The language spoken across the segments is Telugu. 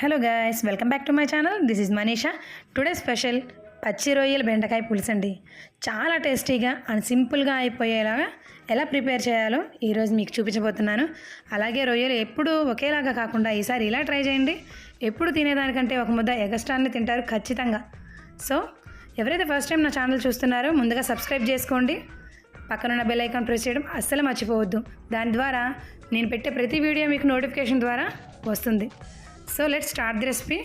Hello guys welcome back to my channel this is Manisha today special పచ్చి రొయ్యల బెండకాయ పులుసు అండి చాలా టేస్టీగా అండ్ సింపుల్గా అయిపోయేలాగా ఎలా ప్రిపేర్ చేయాలో ఈరోజు మీకు చూపించబోతున్నాను. అలాగే రొయ్యలు ఎప్పుడు ఒకేలాగా కాకుండా ఈసారి ఇలా ట్రై చేయండి. ఎప్పుడు తినేదానికంటే ఒక ముద్ద ఎగస్ట్రాన్ని తింటారు ఖచ్చితంగా. సో ఎవరైతే ఫస్ట్ టైం నా ఛానల్ చూస్తున్నారో ముందుగా సబ్స్క్రైబ్ చేసుకోండి. పక్కనున్న బెల్ ఐకాన్ ప్రెస్ చేయడం అస్సలు మర్చిపోవద్దు. దాని ద్వారా నేను పెట్టే ప్రతి వీడియో మీకు నోటిఫికేషన్ ద్వారా వస్తుంది. So let start the recipe.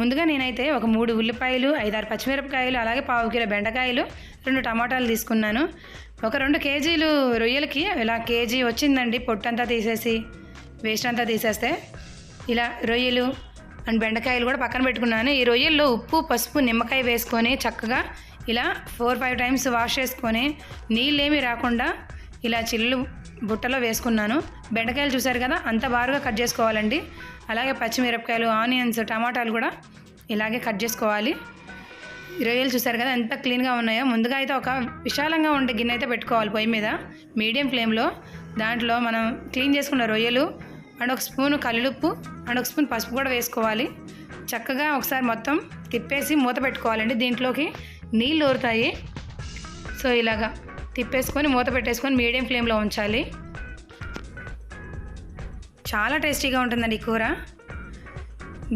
ముందుగా నేనైతే ఒక మూడు ఉల్లిపాయలు ఐదారు పచ్చిమిరపకాయలు అలాగే పావు కిలో బెండకాయలు రెండు టమాటాలు తీసుకున్నాను. ఒక రెండు కేజీలు రొయ్యలకి ఇలా కేజీ వచ్చిందండి పొట్టంతా తీసేసి వేస్ట్ అంతా తీసేస్తే. ఇలా రొయ్యలు అండ్ బెండకాయలు కూడా పక్కన పెట్టుకున్నాను. ఈ రొయ్యల్లో ఉప్పు పసుపు నిమ్మకాయ వేసుకొని చక్కగా ఇలా ఫోర్ ఫైవ్ టైమ్స్ వాష్ చేసుకొని నీళ్ళేమీ రాకుండా ఇలా చిల్లు బుట్టలో వేసుకున్నాను. బెండకాయలు చూశారు కదా అంత బారుగా కట్ చేసుకోవాలండి. అలాగే పచ్చిమిరపకాయలు ఆనియన్స్ టమాటాలు కూడా ఇలాగే కట్ చేసుకోవాలి. రొయ్యలు చూసారు కదా ఎంత క్లీన్గా ఉన్నాయో. ముందుగా అయితే ఒక విశాలంగా ఉండే గిన్నె అయితే పెట్టుకోవాలి పొయ్యి మీద. మీడియం ఫ్లేమ్లో దాంట్లో మనం క్లీన్ చేసుకున్న రొయ్యలు అండ్ ఒక స్పూన్ కల్లుప్పు అండ్ ఒక స్పూన్ పసుపు కూడా వేసుకోవాలి. చక్కగా ఒకసారి మొత్తం తిప్పేసి మూత పెట్టుకోవాలండి. దీంట్లోకి నీళ్ళు ఊరుతాయి. సో ఇలాగా. తిప్పేసుకొని మూత పెట్టేసుకొని మీడియం ఫ్లేమ్లో ఉంచాలి. చాలా టేస్టీగా ఉంటుందండి ఈ కూర.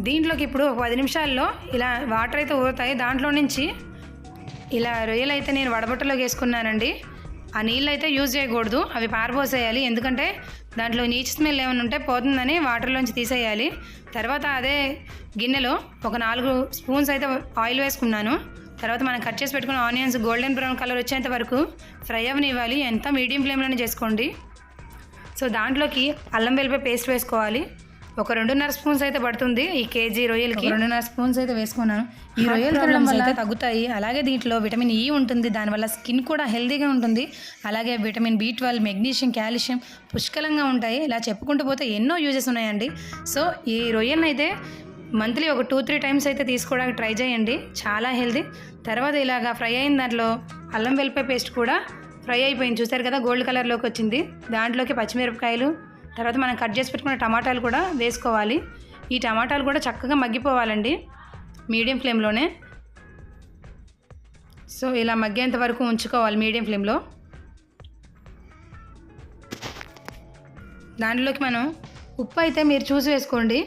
దీంట్లోకి ఇప్పుడు ఒక పది నిమిషాల్లో ఇలా వాటర్ అయితే ఊరుతాయి. దాంట్లో నుంచి ఇలా రొయ్యలు అయితే నేను వడబట్టలోకి వేసుకున్నానండి. ఆ నీళ్ళు అయితే యూజ్ చేయకూడదు. అవి పారబోసేయాలి. ఎందుకంటే దాంట్లో నీచు స్మెల్ ఏమైనా ఉంటే పోతుందని వాటర్లోంచి తీసేయాలి. తర్వాత అదే గిన్నెలో ఒక నాలుగు స్పూన్స్ అయితే ఆయిల్ వేసుకున్నాను. తర్వాత మనం కట్ చేసి పెట్టుకున్న ఆనియన్స్ గోల్డెన్ బ్రౌన్ కలర్ వచ్చేంత వరకు ఫ్రై అవనివ్వాలి. ఎంత మీడియం ఫ్లేమ్లోనే చేసుకోండి. సో దాంట్లోకి అల్లం వెల్లిపాయ పేస్ట్ వేసుకోవాలి. ఒక రెండున్నర స్పూన్స్ అయితే పడుతుంది ఈ కేజీ రొయ్యలకి. రెండున్నర స్పూన్స్ అయితే వేసుకున్నాను. ఈ రొయ్యలు తినడం వల్ల తగ్గుతాయి. అలాగే దీంట్లో విటమిన్ ఈ ఉంటుంది. దానివల్ల స్కిన్ కూడా హెల్తీగా ఉంటుంది. అలాగే vitamin B twelve magnesium calcium పుష్కలంగా ఉంటాయి. ఇలా చెప్పుకుంటూ పోతే ఎన్నో యూజెస్ ఉన్నాయండి. సో ఈ రొయ్యలను అయితే మంత్లీ ఒక టూ త్రీ టైమ్స్ అయితే తీసుకోవడానికి ట్రై చేయండి. చాలా హెల్తీ తర్వాత ఇలాగా ఫ్రై అయిన దాంట్లో అల్లం వెల్లిపాయ పేస్ట్ కూడా ఫ్రై అయిపోయింది. చూసారు కదా గోల్డ్ కలర్లోకి వచ్చింది. దాంట్లోకి పచ్చిమిరపకాయలు తర్వాత మనం కట్ చేసి పెట్టుకున్న టమాటాలు కూడా వేసుకోవాలి. ఈ టమాటాలు కూడా చక్కగా మగ్గిపోవాలండి మీడియం ఫ్లేమ్లోనే. సో ఇలా మగ్గేంత వరకు ఉంచుకోవాలి మీడియం ఫ్లేమ్లో. దాంట్లోకి మనం ఉప్పు అయితే మీరు చూసి వేసుకోండి.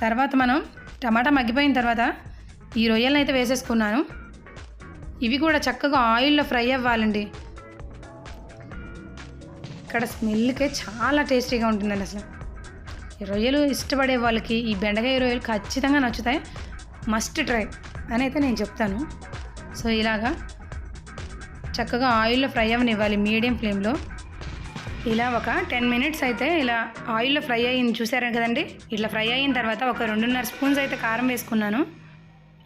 తర్వాత మనం టమాటా మగ్గిపోయిన తర్వాత ఈ రొయ్యలను అయితే వేసేసుకున్నాను. ఇవి కూడా చక్కగా ఆయిల్లో ఫ్రై అవ్వాలండి. ఇక్కడ స్మెల్కే చాలా టేస్టీగా ఉంటుందండి అసలు. ఈ రొయ్యలు ఇష్టపడే వాళ్ళకి ఈ బెండకాయ రొయ్యలు ఖచ్చితంగా నచ్చుతాయి. మస్ట్ ట్రై అని అయితే నేను చెప్తాను. సో ఇలాగా చక్కగా ఆయిల్లో ఫ్రై అవ్వనివ్వాలి మీడియం ఫ్లేమ్లో. ఇలా ఒక టెన్ మినిట్స్ అయితే ఇలా ఆయిల్లో ఫ్రై అయ్యింది. చూసారు కదండి? ఇట్లా ఫ్రై అయిన తర్వాత ఒక రెండున్నర స్పూన్స్ అయితే కారం వేసుకున్నాను.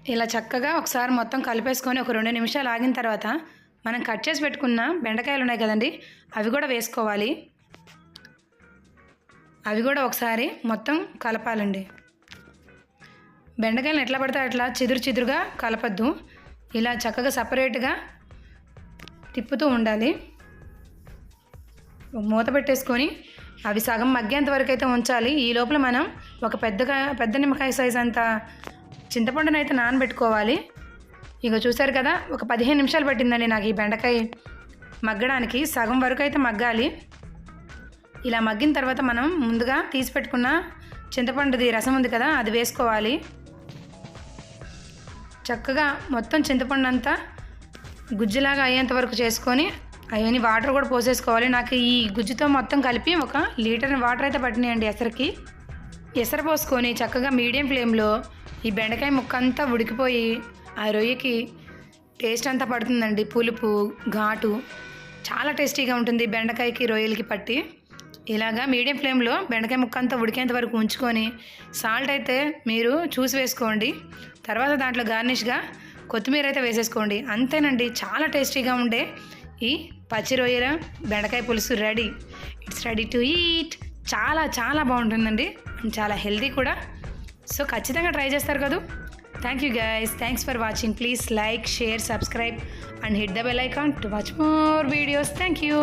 ఇలా చక్కగా ఒకసారి మొత్తం కలిపేసుకొని ఒక రెండు నిమిషాలు ఆగిన తర్వాత మనం కట్ చేసి పెట్టుకున్న బెండకాయలు ఉన్నాయి కదండి అవి కూడా వేసుకోవాలి. అవి కూడా ఒకసారి మొత్తం కలపాలండి. బెండకాయలు ఎట్లా పడితే అట్లా చిదురు చిదురుగా కలపద్దు. ఇలా చక్కగా సపరేట్గా తిప్పుతూ ఉండాలి. మూత పెట్టేసుకొని అవి సగం మగ్గేంత వరకు అయితే ఉంచాలి. ఈ లోపల మనం ఒక పెద్దగా పెద్ద నిమ్మకాయ సైజ్ అంత చింతపండును అయితే నానబెట్టుకోవాలి. ఇక చూసారు కదా ఒక పదిహేను నిమిషాలు పట్టిందండి నాకు ఈ బెండకాయ మగ్గడానికి. సగం వరకు అయితే మగ్గాలి. ఇలా మగ్గిన తర్వాత మనం ముందుగా తీసి పెట్టుకున్న చింతపండుది రసం ఉంది కదా అది వేసుకోవాలి. చక్కగా మొత్తం చింతపండు అంతా గుజ్జులాగా అయ్యేంత వరకు చేసుకొని అవన్నీ వాటర్ కూడా పోసేసుకోవాలి. నాకు ఈ గుజ్జుతో మొత్తం కలిపి ఒక లీటర్ వాటర్ అయితే పట్టినాయండి ఎసరికి. ఎసర పోసుకొని చక్కగా మీడియం ఫ్లేమ్లో ఈ బెండకాయ ముక్క అంతా ఉడికిపోయి ఆ రొయ్యకి టేస్ట్ అంతా పడుతుందండి. పులుపు ఘాటు చాలా టేస్టీగా ఉంటుంది బెండకాయకి రొయ్యలకి పట్టి. ఇలాగా మీడియం ఫ్లేమ్లో బెండకాయ ముక్క అంతా ఉడికేంత వరకు ఉంచుకొని సాల్ట్ అయితే మీరు చూసి వేసుకోండి. తర్వాత దాంట్లో గార్నిష్గా కొత్తిమీర అయితే వేసేసుకోండి. అంతేనండి చాలా టేస్టీగా ఉండే ఈ పచ్చి రొయ్యల బెండకాయ పులుసు ready. It's ready to eat చాలా చాలా బాగుంటుందండి. చాలా హెల్దీ కూడా. సో ఖచ్చితంగా ట్రై చేస్తారు కదా. Thank you guys thanks for watching please like share subscribe and hit the bell icon to watch more videos thank you